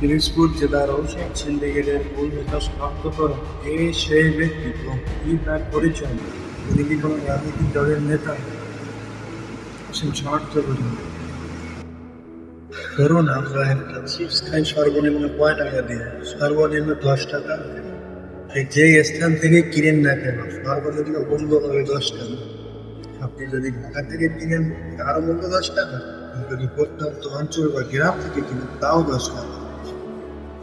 পিরিজপুর জেলার ঔষধ সিন্ডিকেটের ভূমিকা শনাক্ত করা এই সেই ব্যক্তি এবং কি তার পরিচয়? তিনি কি কোনো রাজনৈতিক দলের নেতা? আসেন শনাক্ত করুন। ধরুন আমরা একটা চিপস খাই সর্বনিম্ন কয় টাকা দিয়ে সর্বনিম্ন দশ টাকা? যেই স্থান থেকে কিনেন না কেন? সর্বনিম্ন মূল্য হবে দশ টাকা। আপনি যদি ঢাকা থেকে কিনেন আরও মূল্য দশ টাকা। যদি প্রত্যন্ত অঞ্চল বা গ্রাম থেকে কিনেন, তাও দশ টাকা।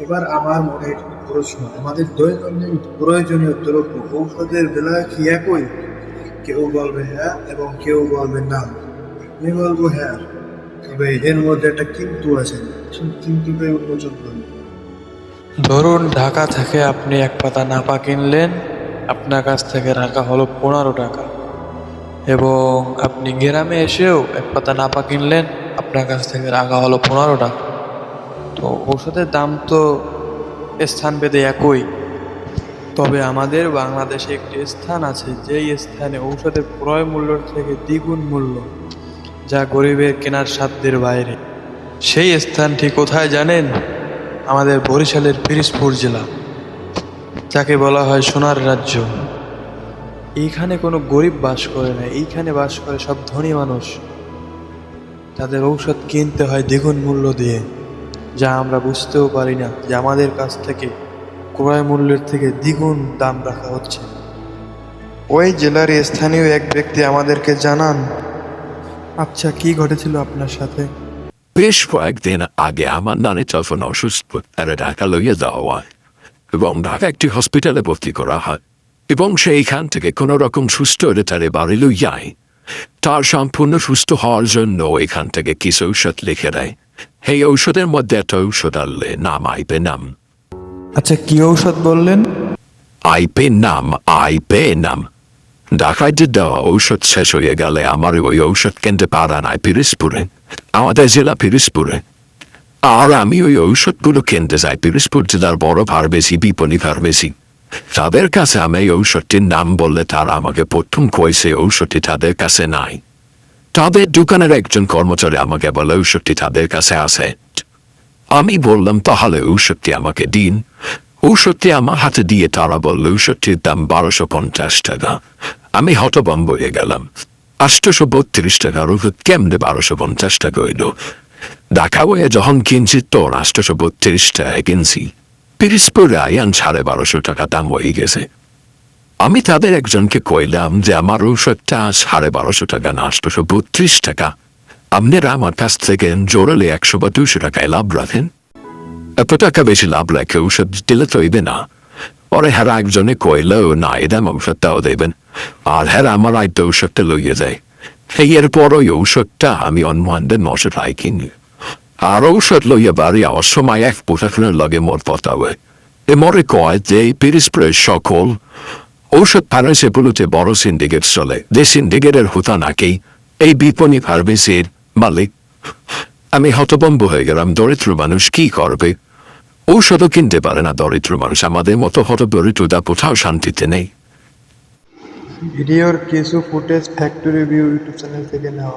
এবার আমার মনে প্রশ্ন, আমাদের দৈনন্দিন প্রয়োজনীয় দ্রব্য ঔষধের বেলায় কি একই? কেউ বলবে হ্যাঁ এবং কেউ বলবে না। আমি বলব হ্যাঁ তবে এর মধ্যে একটা কিন্তু আছে কিন্তুটাই উন্মোচন করুন। ধরুন ঢাকা থেকে আপনি এক পাতা নাপা কিনলেন, আপনার কাছ থেকে রাখা হলো পনেরো টাকা। এবং আপনি গ্রামে এসেও এক পাতা নাপা কিনলেন, আপনার কাছ থেকে রাখা হলো পনেরো টাকা। তো ঔষধের দাম তো স্থান ভেদে একই। তবে আমাদের বাংলাদেশে একটি স্থান আছে, যেই স্থানে ঔষধের ক্রয় মূল্যর থেকে দ্বিগুণ মূল্য, যা গরিবের কেনার সাধ্যের বাইরে। সেই স্থানটি কোথায় জানেন? আমাদের বরিশালের পিরিজপুর জেলা। যাকে বলা হয় সোনার রাজ্য। এইখানে কোনো গরিব বাস করে না, এইখানে বাস করে সব ধনী মানুষ। তাদের ঔষধ কিনতে হয় দ্বিগুণ মূল্য দিয়ে। যা আমরা বুঝতেও পারি না যে আমাদের কাছ থেকে ক্রয় মূল্যের থেকে দ্বিগুণ দাম রাখা হচ্ছে। ওই জেলার স্থানীয় এক ব্যক্তি আমাদেরকে জানান আচ্ছা কি ঘটেছিল আপনার সাথে? বেশ কয়েকদিন আগে আমার নানি তখন অসুস্থ। তারা ঢাকা লইয়ে যাওয়া হয় এবং ঢাকা একটি হসপিটালে ভর্তি করা হয় এবং সেইখান থেকে কোনো রকম সুস্থ হলে তারে বাড়ি লই যায় তার সম্পূর্ণ সুস্থ হওয়ার জন্য এখান থেকে কিছু ঔষধ লিখে দেয়। এই ঔষধের মধ্যে একটা ঔষধ আনলে নাম আইপে নাম। আচ্ছা কি ঔষধ বললেন? আইপে নাম আইপে নাম। ঢাকায় দেওয়া ঔষধ শেষ হয়ে গেলে আমার ওই ঔষধ কিনতে পারা নাই পিরিসপুরে। আমাদের জেলা পিরিসপুরে। আর আমি ওই ঔষধগুলো কিনতে যাই পিরিসপুর জেলার বড় ফার্মেসি বিপণী ফার্মেসি। তাদের কাছে আমি এই ঔষধটির নাম বললে তারা আমাকে প্রথম কইছে ঔষধটি তাদের কাছে নাই। তাদের দোকানের একজন কর্মচারী আমাকে বলে, ঔষধটি তাদের কাছে আছে। আমি বললাম, তাহলে ঔষধটি আমাকে দিন। ঔষধটি আমার হাতে দিয়ে তারা বলল, ঔষধটির দাম বারোশো পঞ্চাশ টাকা। আমি হতবম্ব হয়ে গেলাম। আটশোশো বত্রিশ টাকার ওষুধ কেমনে বারোশো পঞ্চাশ টাকা হইল? দেখা হয়ে যখন কিনছি তোর আষ্টশো বত্রিশ টাকায় কিনছি। পিরিসপুরে আয়ান সাড়ে বারোশো টাকা দাম হয়ে গেছে। আমি তাদের একজনকে কইলাম যে আমার ঔষধটা সাড়ে বারোশো টাকা না আটশোশো বত্রিশ টাকা। আপনারা আমার কাছ থেকে জোরালে একশো বা দুশো টাকায় লাভ রাখেন। এত টাকা বেশি লাভ রাখে ঔষধ দিলে তো হইবে না। পরে হেরা একজনে কইলেও না এদাম ঔষধটাও দেবেন। আর হেরা আমার আইতে ঔষধটা লইয়ে যায়। এই এরপর ওই ঔষধটা আমি অনমানদের নশো টাই কিনি। আর ঔষধ লইয়া বাড়ি আওয়ার সময় এক পোশাকের লগে মোর পতাবে এ মরে কয় যে পিরিসপ্রে সকল ঔষধ ফার্মেসিগুলোতে বড় সিন্ডিকেট চলে। যে সিন্ডিকেটের হুতা নাকি এই বিপণী ফার্মেসির মালিক। আমি হতবম্ব হয়ে গেলাম, দরিদ্র মানুষ কি করবে? ঔষধও কিনতে পারে না দরিদ্র মানুষ, আমাদের মতো হতদরিদ্রতা কোথাও শান্তিতে নেই। ভিডিওর কিছু footage factory view YouTube channel থেকে নেওয়া